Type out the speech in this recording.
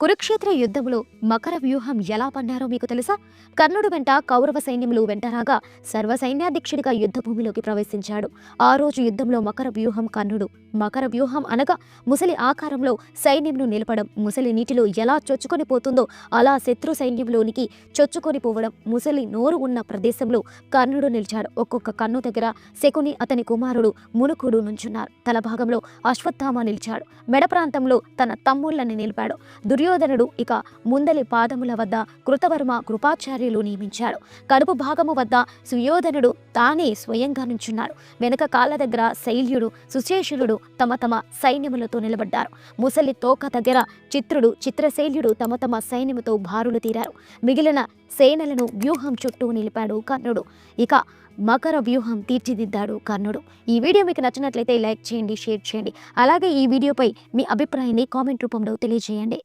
కురుక్షేత్ర యుద్ధంలో మకర వ్యూహం ఎలా పన్నారో మీకు తెలుసా? కర్ణుడు వెంట కౌరవ సైన్యములు వెంటరాగా సర్వ సైన్యాధ్యక్షుడిగా యుద్ధభూమిలోకి ప్రవేశించాడు. ఆ రోజు యుద్ధంలో మకర వ్యూహం కర్ణుడు. మకర వ్యూహం అనగా ముసలి ఆకారంలో సైన్యంను నిలపడం. ముసలి నీటిలో ఎలా చొచ్చుకొని పోతుందో అలా శత్రు సైన్యంలోనికి చొచ్చుకొని పోవడం. ముసలి నోరు ఉన్న ప్రదేశంలో కర్ణుడు నిలిచాడు. ఒక్కొక్క కన్ను దగ్గర శకుని అతని కుమారుడు మునుకుడు నుంచున్నారు. తల భాగంలో అశ్వత్థామ నిలిచాడు. మెడ ప్రాంతంలో తన తమ్ముళ్ళని నిలిపాడు. దుర్యోధనుడు ఇక ముందలి పాదముల వద్ద కృతవర్మ కృపాచార్యులు నియమించాడు. కడుపు భాగము వద్ద సుయోధనుడు తానే స్వయంగా నుంచున్నాడు. వెనుక కాళ్ళ దగ్గర శైల్యుడు సుశేషుడు తమ తమ సైన్యములతో నిలబడ్డారు. ముసలి తోక దగ్గర చిత్రుడు చిత్రశైల్యుడు తమ తమ సైన్యముతో భారులు తీరారు. మిగిలిన సేనలను వ్యూహం చుట్టూ నిలిపాడు కర్ణుడు. ఇక మకర వ్యూహం తీర్చిదిద్దాడు కర్ణుడు. ఈ వీడియో మీకు నచ్చినట్లయితే లైక్ చేయండి షేర్ చేయండి. అలాగే ఈ వీడియోపై మీ అభిప్రాయాన్ని కామెంట్ రూపంలో తెలియజేయండి.